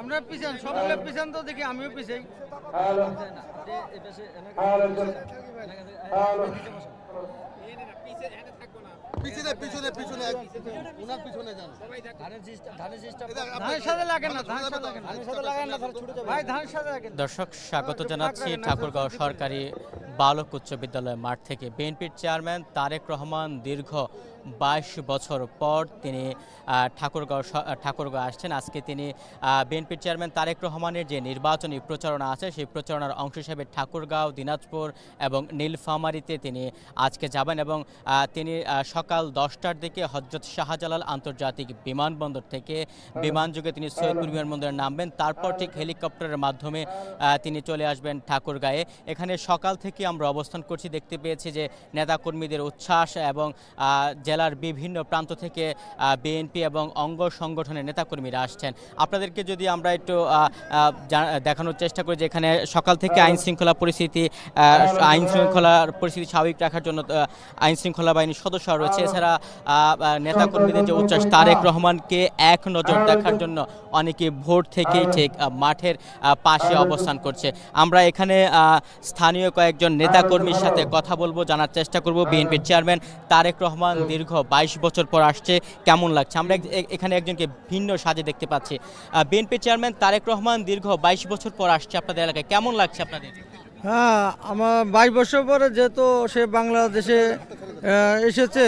আমরা পিছান সবগুলো পিছান তো দেখি আমিও পিছাই। পিছনে পিছনে পিছনে ওনার পিছনে যান ধানের সাথে লাগে না। ধানের সাথে লাগে না ভাই ধানের সাথে লাগে দর্শক স্বাগত জানাচ্ছি ঠাকুরগাঁও সরকারি বালক উচ্চ বিদ্যালয় মাঠ থেকে। বিএনপির চেয়ারম্যান তারেক রহমান দীর্ঘ বাইশ বছর পর তিনি ঠাকুরগাঁও ঠাকুরগাঁও আসছেন। আজকে তিনি বিএনপির চেয়ারম্যান তারেক রহমানের যে নির্বাচনী প্রচারণা আছে সেই প্রচারণার অংশ হিসেবে ঠাকুরগাঁও দিনাজপুর এবং নীলফামারীতে তিনি আজকে যাবেন এবং তিনি সকাল দশটার দিকে হজরত শাহজালাল আন্তর্জাতিক বিমানবন্দর থেকে বিমানযোগে তিনি সৈয়দপুর বিমানবন্দরে নামবেন। তারপর ঠিক হেলিকপ্টারের মাধ্যমে তিনি চলে আসবেন ঠাকুরগাঁয়ে। এখানে সকাল থেকে আমরা অবস্থান করছি। দেখতে পেয়েছি যে নেতাকর্মীদের উচ্ছ্বাস এবং আহ, জেলার বিভিন্ন প্রান্ত থেকে বিএনপি এবং অঙ্গ সংগঠনের নেতাকর্মীরা আসছেন। আপনাদেরকে যদি আমরা একটু দেখানোর চেষ্টা করি যে এখানে সকাল থেকে আইন শৃঙ্খলা পরিস্থিতি আইন শৃঙ্খলার পরিস্থিতি স্বাভাবিক রাখার জন্য আইন শৃঙ্খলা বাহিনীর সদস্য রয়েছে। এছাড়া নেতাকর্মীদের যে উচ্ছ্বাস, তারেক রহমানকে এক নজর দেখার জন্য অনেকে ভোর থেকেই ঠিক মাঠের পাশে অবস্থান করছে। আমরা এখানে স্থানীয় কয়েকজন নেতাকর্মীর সাথে কথা বলব, জানার চেষ্টা করব। বিএনপির চেয়ারম্যান তারেক রহমান দীর্ঘ বাইশ বছর পর আসছে। কেমন লাগছে? আমরা এখানে একজনকে ভিন্ন সাজে দেখতে পাচ্ছি। বিএনপির চেয়ারম্যান তারেক রহমান দীর্ঘ বাইশ বছর পর আসছে আপনাদের এলাকায়। কেমন লাগছে আপনাদের? হ্যাঁ আমার বাইশ বছর পরে যেহেতু সে বাংলাদেশে এসেছে,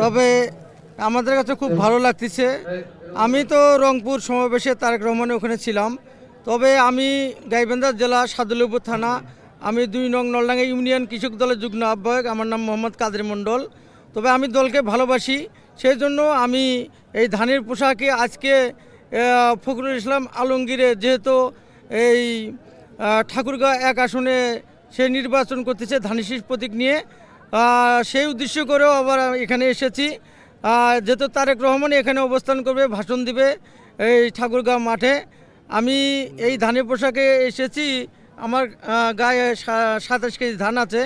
তবে আমাদের কাছে খুব ভালো লাগতেছে। আমি তো রংপুর সমাবেশে তারেক রহমানের ওখানে ছিলাম। তবে আমি গাইবান্ধা জেলা সাদুল্যপুর থানা, আমি দুই নং নলডাঙ্গা ইউনিয়ন কৃষক দলের যুগ্ম আহ্বায়ক। আমার নাম মোহাম্মদ কাদের মণ্ডল। তবে আমি দলকে ভালোবাসি সেই জন্য আমি এই ধানের পোশাকে আজকে ফখরুল ইসলাম আলমগীরে যেহেতু এই আহ, ঠাকুরগাঁও এক আসনে সে নির্বাচন করতেছে ধানিশীষ প্রতীক নিয়ে সেই উদ্দেশ্য করেও আবার এখানে এসেছি। যেহেতু তারেক রহমান এখানে অবস্থান করবে ভাষণ দিবে এই ঠাকুরগাঁও মাঠে। আমি এই ধানের পোশাকে এসেছি আমার গায়ে সাতাশ কেজি ধান আছে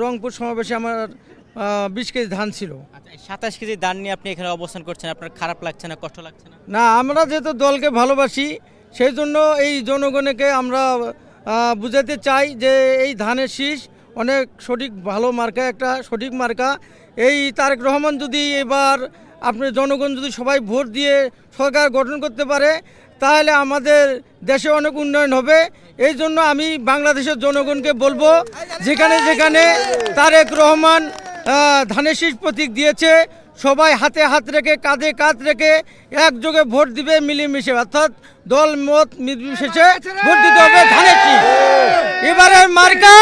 রংপুর সমাবেশে আমার বিশ কেজি ধান ছিল। আচ্ছা সাতাশ কেজি ধান নিয়ে আপনি এখানে অবস্থান করছেন আপনার খারাপ লাগছে না কষ্ট লাগছে না? না আমরা যেহেতু দলকে ভালোবাসি সেই জন্য এই জনগণকে আমরা বুঝাতে চাই যে এই ধানের শীষ অনেক সঠিক ভালো মার্কা একটা সঠিক মার্কা। এই তারেক রহমান যদি এবার আপনি জনগণ যদি সবাই ভোট দিয়ে সরকার গঠন করতে পারে তাহলে আমাদের দেশে অনেক উন্নয়ন হবে। এই জন্য আমি বাংলাদেশের জনগণকে বলব যেখানে যেখানে তারেক রহমান ধানের শীষ প্রতীক দিয়েছে। সবাই হাতে হাত রেখে কাঁধে কাঁধ রেখে একযোগে ভোট দিবে মিলেমিশে। অর্থাৎ দল মত নির্বিশেষে ভোট দিতে হবে ধানের শীষ। এবারে মার্কা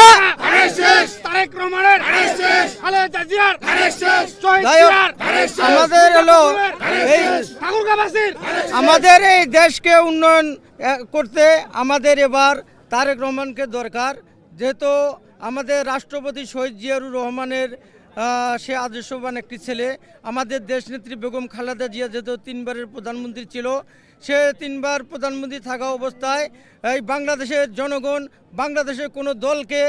আমাদের হলো এই আমাদের এই দেশকে উন্নয়ন করতে আমাদের এবার তারেক রহমানকে দরকার। যেহেতু আমাদের রাষ্ট্রপতি শহীদ জিয়াউর রহমানের সে আদর্শবান একটি ছেলে। আমাদের দেশনেত্রী বেগম খালেদা জিয়া যেহেতু তিনবারের প্রধানমন্ত্রী ছিল, সে তিনবার প্রধানমন্ত্রী থাকা অবস্থায় এই বাংলাদেশের জনগণ, বাংলাদেশের কোনো দলকে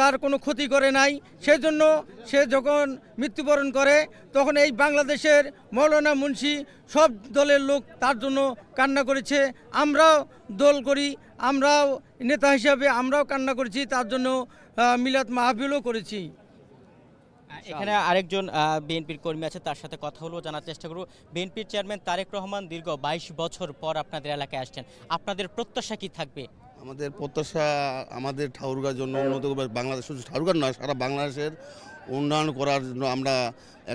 তার কোনো ক্ষতি করে নাই। সেই জন্য সে যখন মৃত্যুবরণ করে, তখন এই বাংলাদেশের মৌলানা মুন্সি সব দলের লোক তার জন্য কান্না করেছে। আমরাও দল করি, আমরাও নেতা হিসাবে আমরাও কান্না করেছি, তার জন্য মিলাদ মাহফিলও করেছি। এখানে আরেকজন বিএনপির কর্মী আছে, তার সাথে কথা হলো জানার চেষ্টা করব। বিএনপির চেয়ারম্যান তারেক রহমান দীর্ঘ বাইশ বছর পর আপনাদের এলাকায় আসছেন। আপনাদের প্রত্যাশা কি থাকবে? আমাদের প্রত্যাশা আমাদের ঠাকুরগার জন্য উন্নত করবে। বাংলাদেশ শুধু ঠাকুরগার নয়, সারা বাংলাদেশের উন্নয়ন করার জন্য আমরা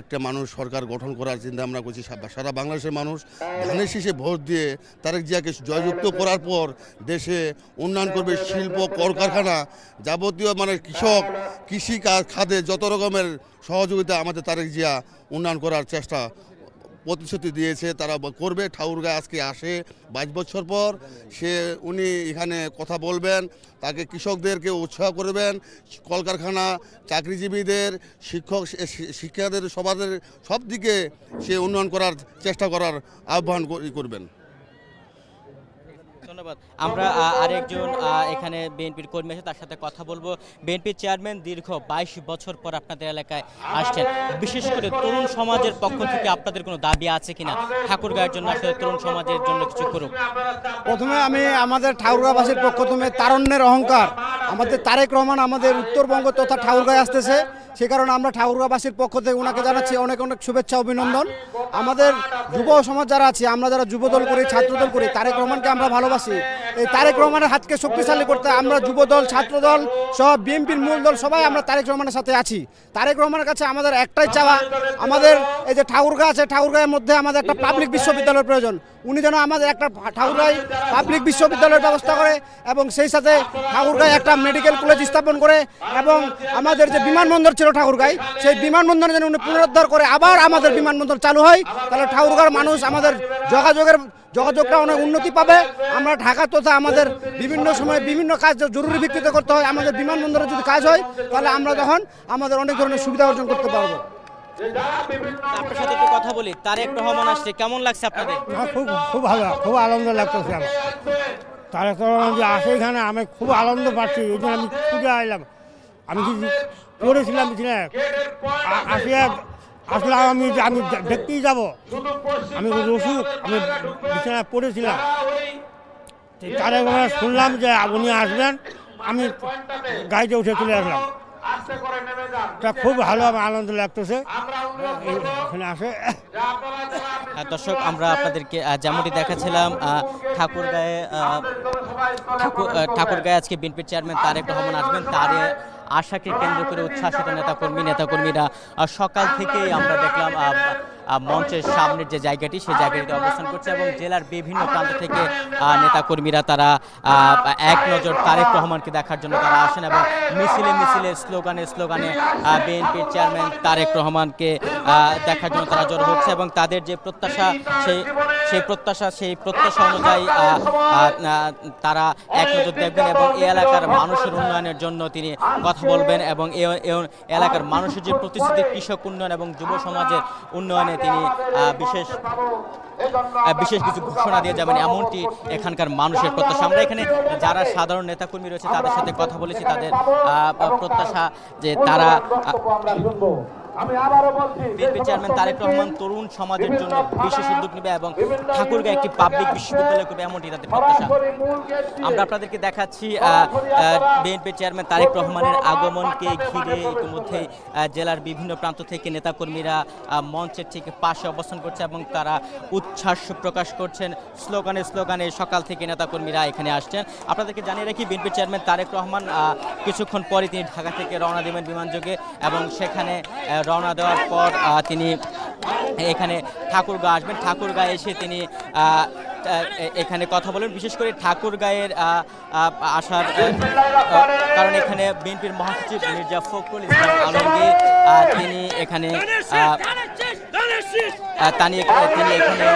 একটা মানুষ সরকার গঠন করার চিন্তা আমরা করছি। সারা বাংলাদেশের মানুষ ধানের শীষে ভোট দিয়ে তারেক জিয়াকে জয়যুক্ত করার পর দেশে উন্নয়ন করবে। শিল্প, কলকারখানা যাবতীয় মানে কৃষক, কৃষি খাতে যত রকমের সহযোগিতা আমাদের তারেক জিয়া উন্নয়ন করার চেষ্টা প্রতিশ্রুতি দিয়েছে, তারা করবে। ঠাউরগা আজকে আসে বাইশ বছর পর। সে, উনি এখানে কথা বলবেন, তাকে কৃষকদেরকে উৎসাহ করবেন। কলকারখানা, চাকরিজীবীদের, শিক্ষক শিক্ষাদের সবাদের সব দিকে সে উন্নয়ন করার চেষ্টা করার আহ্বান কর- করবেন। ধন্যবাদ। আমরা আরেকজন এখানে বিএনপির কর্মী আছে, তার সাথে কথা বলব। বিএনপির চেয়ারম্যান দীর্ঘ বাইশ বছর পর আপনাদের এলাকায় আসছেন। বিশেষ করে তরুণ সমাজের পক্ষ থেকে আপনাদের কোনো দাবি আছে কিনা? ঠাকুর গায়ের জন্য আসলে তরুণ সমাজের জন্য কিছু করুক। প্রথমে আমি আমাদের ঠাকুরগাঁবাসীর পক্ষ থেকে তারণ্যের অহংকার। আমাদের তারেক রহমান আমাদের উত্তরবঙ্গ তথা ঠাকুরগাঁয় আসতেছে। সে কারণে আমরা ঠাকুরগাঁবাসীর পক্ষ থেকে ওনাকে জানাচ্ছি অনেক অনেক শুভেচ্ছা অভিনন্দন। আমাদের যুব সমাজ যারা আছে আমরা যারা যুবদল করি ছাত্রদল করি তারেক রহমানকে আমরা ভালোবাসি। এই তারেক রহমানের হাতকে শক্তিশালী করতে আমরা যুবদল ছাত্রদল সব বিএনপির মূল দল সবাই আমরা তারেক রহমানের সাথে আছি। তারেক রহমানের কাছে আমাদের একটাই চাওয়া আমাদের এই যে ঠাকুরগাঁ আছে ঠাকুরগাঁয়ের মধ্যে আমাদের একটা পাবলিক বিশ্ববিদ্যালয়ের প্রয়োজন। উনি যেন আমাদের একটা ঠাকুরগাঁয় পাবলিক বিশ্ববিদ্যালয়ের ব্যবস্থা করে এবং সেই সাথে ঠাকুরগাঁয় একটা মেডিকেল কলেজ স্থাপন করে এবং আমাদের যে বিমানবন্দর ছিল ঠাকুরগাঁয় সেই বিমানবন্দর যেন উনি পুনরুদ্ধার করে আবার আমাদের বিমানবন্দর চালু হয় তাহলে ঠাকুরগাঁর মানুষ আমাদের যোগাযোগের যোগাযোগটা অনেক উন্নতি পাবে। আমরা ঢাকা তথা আমাদের বিভিন্ন সময় বিভিন্ন কাজ জরুরি ভিত্তিতে করতে হয় আমাদের বিমানবন্দরে যদি কাজ হয় তাহলে আমরা তখন আমাদের অনেক ধরনের সুবিধা অর্জন করতে পারব। আপনার সাথে একটু কথা বলি তারেক রহমান আসছে কেমন লাগছে আপনাদের? খুব খুব ভালো খুব আনন্দ লাগতেছে আমার। তার তো যে আসে এখানে, আমি খুব আনন্দ পাচ্ছি এই জন্য আমি ছুটে আইলাম। আমি কি পড়েছিলাম বিছানায় আসলে আসলাম আমি আমি দেখতেই যাব। আমি রসুক আমি বিছানায় পড়েছিলাম। তারে শুনলাম যে উনি আসবেন, আমি গাড়িতে উঠে চলে আসলাম। তা খুব ভালো আনন্দ লাগতেছে। এই- এখানে আসে। দর্শক আমরা আপনাদেরকে যেমনটি দেখাচ্ছিলাম ঠাকুর ঠাকুরগাঁয়ে গায়ে ঠাকুরগাঁয়ে আজকে বিএনপির চেয়ারম্যান তারেক রহমান আসবেন। তার আশাকে কেন্দ্র করে উচ্ছ্বাসিত নেতাকর্মী নেতাকর্মীরা সকাল থেকেই আমরা দেখলাম মঞ্চের সামনের যে জায়গাটি, সেই জায়গাটিতে অবস্থান করছে এবং জেলার বিভিন্ন প্রান্ত থেকে নেতাকর্মীরা তারা এক নজর তারেক রহমানকে দেখার জন্য তারা আসেন এবং মিছিলে মিছিলে স্লোগানে স্লোগানে বিএনপির চেয়ারম্যান তারেক রহমানকে দেখার জন্য তারা জড়ো হচ্ছে এবং তাদের যে প্রত্যাশা, সেই সেই প্রত্যাশা সেই প্রত্যাশা অনুযায়ী তারা এক নজর দেখবেন এবং এই এলাকার মানুষের উন্নয়নের জন্য তিনি কথা বলবেন এবং এলাকার মানুষের যে প্রতিশ্রুতি, কৃষক উন্নয়ন এবং যুব সমাজের উন্নয়নে তিনি বিশেষ বিশেষ কিছু ঘোষণা দিয়ে যাবেন এমনটি এখানকার মানুষের প্রত্যাশা। আমরা এখানে যারা সাধারণ নেতাকর্মী রয়েছে, তাদের সাথে কথা বলেছি, তাদের প্রত্যাশা যে তারা বিএনপি চেয়ারম্যান তারেক রহমান তরুণ সমাজের জন্য বিশেষ উদ্যোগ নেবে এবং ঠাকুরগাঁ একটি পাবলিক বিশ্ববিদ্যালয় করবে এমনটি তাদের প্রত্যাশা। আমরা আপনাদেরকে দেখাচ্ছি বিএনপি চেয়ারম্যান তারেক রহমানের আগমনকে ঘিরে ইতিমধ্যে জেলার বিভিন্ন প্রান্ত থেকে নেতাকর্মীরা মঞ্চের ঠিক পাশে অবস্থান করছে এবং তারা উচ্ছ্বাস প্রকাশ করছেন। স্লোগানে স্লোগানে সকাল থেকে নেতাকর্মীরা এখানে আসছেন। আপনাদেরকে জানিয়ে রাখি বিএনপি চেয়ারম্যান তারেক রহমান কিছুক্ষণ পরে তিনি ঢাকা থেকে রওনা দেবেন বিমানযোগে এবং সেখানে রওনা দেওয়ার পর তিনি এখানে ঠাকুরগাঁ আসবেন। ঠাকুরগাঁ এসে তিনি এখানে কথা বলেন বিশেষ করে ঠাকুর গায়ের আসার কারণ এখানে বিএনপির মহাসচিব মির্জা ফখরুল ইসলাম আলমগীর তিনি এখানে তিনি তিনি এখানে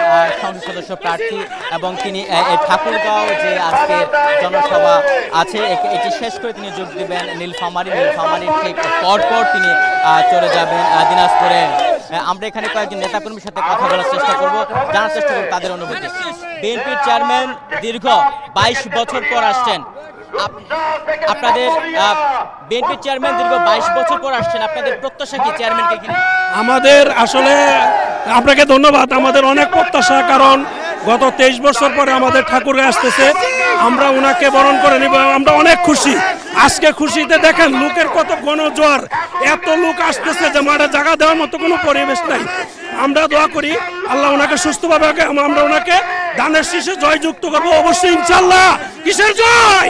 সংসদ সদস্য প্রার্থী এবং তিনি ঠাকুরগাঁও যে আজকে জনসভা আছে এটি শেষ করে তিনি যোগ দিবেন নীলফামারী। নীলফামারীর ঠিক পরপর তিনি চলে যাবেন দিনাজপুরে। আমরা এখানে কয়েকজন নেতাকর্মীর সাথে কথা বলার চেষ্টা করব, জানার চেষ্টা করব তাদের অনুভূতি। বিএনপির চেয়ারম্যান দীর্ঘ বাইশ বছর পর আসছেন। আপনাদের বিএনপির চেয়ারম্যান দীর্ঘ বাইশ বছর পর আসছেন। আপনাদের প্রত্যাশা কি চেয়ারম্যানকে ঘিরে আমাদের আসলে আপনাকে ধন্যবাদ। আমাদের অনেক প্রত্যাশা, কারণ গত তেইশ বছর পরে আমাদের ঠাকুরগাঁ আসতেছে। আমরা ওনাকে বরণ করে নিব। আমরা অনেক খুশি। আজকে খুশিতে দেখেন, লোকের কত গণজোয়ার এত লোক আসতেছে যে মাঠে জায়গা দেওয়ার মতো কোনো পরিবেশ নাই। আমরা দোয়া করি, আল্লাহ ওনাকে সুস্থভাবে আমরা ওনাকে দানের শীষে জয়যুক্ত করব অবশ্যই ইনশাল্লাহ কিসের জয়?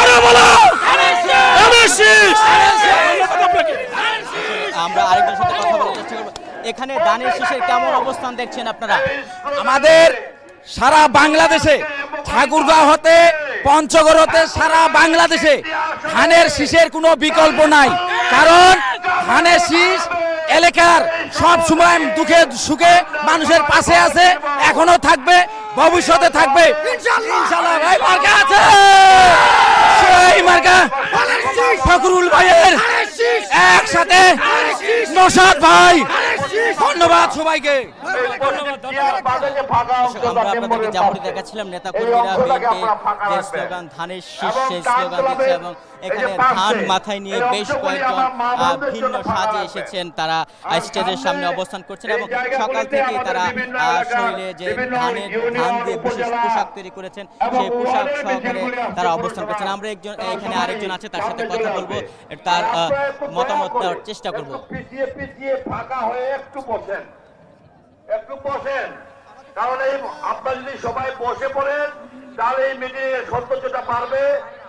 আরও বলো। ধানের শীষ আমরা আরেকজনের সাথে কথা বলার চেষ্টা করব। এখানে দানের শীষের কেমন অবস্থান দেখছেন আপনারা? আমাদের সারা বাংলাদেশে ঠাকুরগাঁও হতে পঞ্চগড় হতে সারা বাংলাদেশে ধানের শীষের কোনো বিকল্প নাই। কারণ ধানের শীষ এলাকার সব সময় দুঃখে সুখে মানুষের পাশে আছে এখনও থাকবে ভবিষ্যতে থাকবে। ঠাকুরুল ভাই মার্কা আছে। সেই মার্কা। ফখরুল ভাইয়ের একসাথে নসাদ ভাই। ধন্যবাদ সবাইকে। যেমনটি দেখাচ্ছিলাম নেতা কর্মীরা যে স্লোগান ধানের শীষ সেই স্লোগান দিচ্ছে এবং এখানে ধান মাথায় নিয়ে বেশ কয়েকজন আহ, ভিন্ন সাজে এসেছেন। তারা স্টেজের সামনে অবস্থান করছেন এবং সকাল থেকেই তারা আহ, শরীরে যে ধানের ধান দিয়ে বিশেষ পোশাক তৈরি করেছেন সেই পোশাক সহকারে তারা অবস্থান করছেন। আমরা একজন এখানে আরেকজন আছে তার সাথে কথা বলব। তার আহ, মতামত নেওয়ার চেষ্টা করব। পিছিয়ে পিছিয়ে ফাঁকা হয়ে একটু বসেন। একটু বসেন। কারণ এই আপনারা যদি সবাই বসে পড়েন তাহলে এই মিটিং এর সৌন্দর্যটা পারবে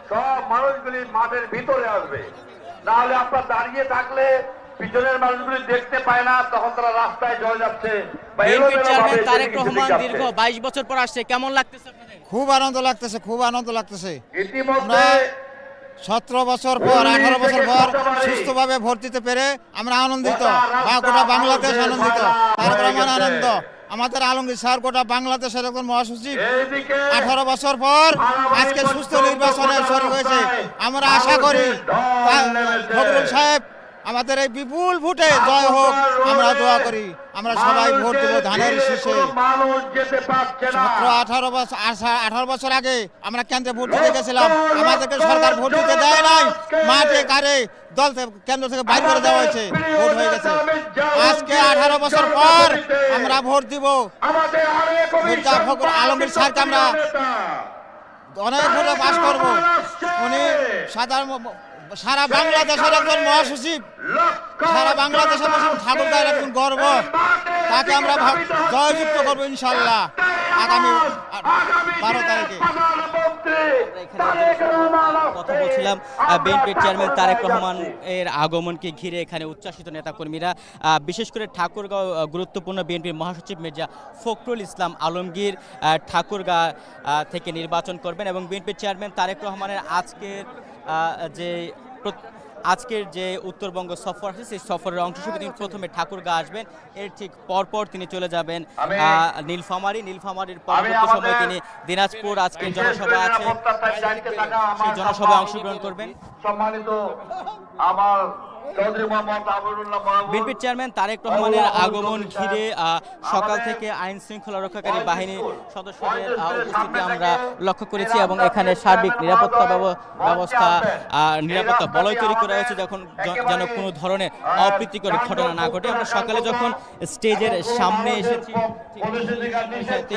সব মানুষগুলি মাঠের ভিতরে আসবে। নাহলে আপনার দাঁড়িয়ে থাকলে পিছনের মানুষগুলি দেখতে পায় না তখন তারা রাস্তায় চলে যাচ্ছে তারেক রহমান দীর্ঘ বাইশ বছর পর আসছে কেমন লাগতেছে খুব আনন্দ লাগতেছে খুব আনন্দ লাগতেছে। ইতিমধ্যে সতেরো বছর পর আঠারো বছর পর সুস্থভাবে ভোট দিতে পেরে আমরা আনন্দিত। বা গোটা বাংলাদেশ আনন্দিত। তারপর আমার আনন্দ। আমাদের আলমগীর স্যার গোটা বাংলাদেশের একজন মহাসচিব। আঠারো বছর পর আজকে সুস্থ নির্বাচনে শুরু হয়েছে। আমরা আশা করি ফখরুল সাহেব আমাদের এই বিপুল ভোটে জয় হোক। দোয়া করি। আমরা সবাই ভোট দেবো ধানের শীষে। সতেরো আঠারো বছর আঠারো বছর আগে আমরা কেন্দ্রে ভোট দিতে গেছিলাম। আমাদেরকে সরকার ভোট দিতে দেয় নাই। মাঠে কারে দল থেকে কেন্দ্র থেকে বাইর করে দেওয়া হয়েছে। ভোট হয়ে গেছে। আজকে আঠারো বছর পর আমরা ভোট দিব। মির্জা আলমগীর স্যারকে আমরা অনেক ভোটে পাশ করব। উনি সাধারণ সারা বাংলাদেশের একজন মহাসচিব। সারা বাংলাদেশের মহাসচিব ঠাকুর গায়ের একজন গর্ব। তাকে আমরা জয়যুক্ত করব ইনশাল্লাহ আগামী বারো তারিখে। কথা বলছিলাম বিএনপির চেয়ারম্যান তারেক রহমান এর আগমনকে ঘিরে এখানে উচ্ছ্বাসিত নেতাকর্মীরা বিশেষ করে ঠাকুরগাঁও গুরুত্বপূর্ণ বিএনপির মহাসচিব মির্জা ফখরুল ইসলাম আলমগীর ঠাকুরগাঁ থেকে নির্বাচন করবেন এবং বিএনপির চেয়ারম্যান তারেক রহমানের আজকের যে আজকের যে উত্তরবঙ্গ সফর আছে সেই সফরের অংশ হিসেবে তিনি প্রথমে ঠাকুরগা আসবেন। এর ঠিক পরপর তিনি চলে যাবেন নীলফামারি নীলফামারির নীলফামারী। নীলফামারীর পরবর্তী সময় তিনি দিনাজপুর আজকের জনসভা আছে। সেই জনসভায় অংশগ্রহণ করবেন। সম্মানিত আমার বিএনপির চেয়ারম্যান তারেক রহমানের আগমন ঘিরে সকাল থেকে আইন শৃঙ্খলা রক্ষাকারী বাহিনীর সদস্যদের উপস্থিতি আমরা লক্ষ্য করেছি এবং এখানে সার্বিক নিরাপত্তা ব্যবস্থা নিরাপত্তা বলয় তৈরি করা হয়েছে যখন যেন কোনো ধরনের অপ্রীতিকর ঘটনা না ঘটে। আমরা সকালে যখন স্টেজের সামনে এসেছি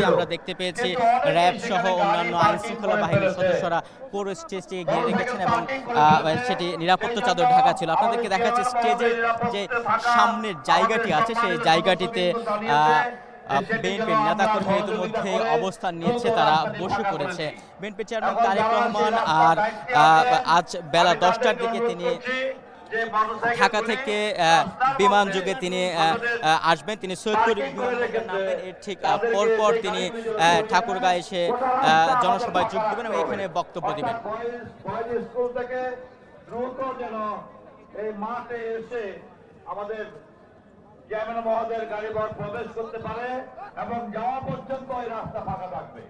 আমরা দেখতে পেয়েছি র্যাব সহ অন্যান্য আইন শৃঙ্খলা বাহিনীর সদস্যরা পুরো স্টেজটিকে ঘিরে রেখেছেন এবং আহ, সেটি নিরাপত্তা চাদর ঢাকা ছিল। আপনাদেরকে দেখাচ্ছে স্টেজের যে সামনের জায়গাটি আছে সেই জায়গাটিতে বিএনপির নেতাকর্মী ইতিমধ্যে অবস্থান নিয়েছে তারা বসে পড়েছে। বিএনপি চেয়ারম্যান তারেক রহমান আর আজ বেলা দশটার দিকে তিনি ঢাকা থেকে বিমান যোগে তিনি আসবেন। তিনি সৈয়দপুর নামবেন। এর ঠিক পরপর তিনি আহ, ঠাকুরগাঁ এসে জনসভায় যোগ দেবেন এবং এখানে বক্তব্য দেবেন। এই মাঠে এসে আমাদের চেয়ারম্যান মহোদয়ের গাড়ি ঘর প্রবেশ করতে পারে এবং যাওয়া পর্যন্ত এই রাস্তা ফাঁকা থাকবে।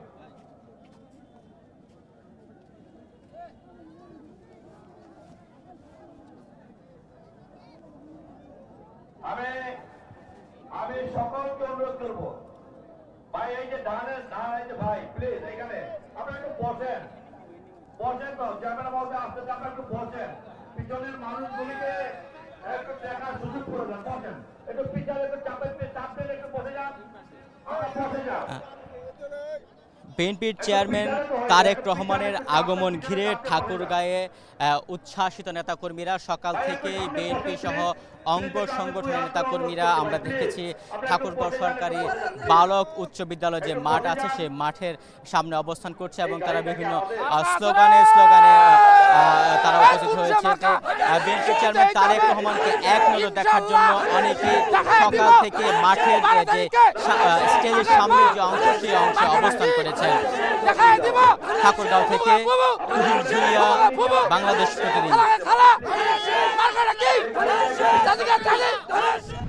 আমি আমি সকলকে অনুরোধ করব, ভাই, এই যে ধানের ধান এই যে ভাই প্লিজ এখানে আপনারা একটু বসেন। বসেন তো, চেয়ারম্যান মহোদয় আসতে আপনারা একটু বসেন। পিছনের মানুষগুলিকে একটু দেখার সুযোগ করে দেন। বসেন। একটু পিছনে একটু চাপের চাপ দিলে একটু বসে যান। বসে যান। বিএনপির চেয়ারম্যান তারেক রহমানের আগমন ঘিরে ঠাকুরগাঁয়ে আহ, উচ্ছ্বাসিত নেতাকর্মীরা সকাল থেকেই বিএনপি সহ অঙ্গ সংগঠনের নেতাকর্মীরা, আমরা দেখেছি ঠাকুরগাঁও সরকারি বালক উচ্চ বিদ্যালয় যে মাঠ আছে, সেই মাঠের সামনে অবস্থান করছে এবং তারা বিভিন্ন স্লোগানে স্লোগানে তারা উপস্থিত হয়েছে। বিএনপি চেয়ারম্যান তারেক রহমানকে এক নজর দেখার জন্য অনেকে সকাল থেকে মাঠের যে- স্টেজের সামনে যে অংশ, সেই অংশে অবস্থান করেছেন। ঠাকুরগাঁও থেকে বাংলাদেশ প্রতিদিন। ¡Dale, dale, dale!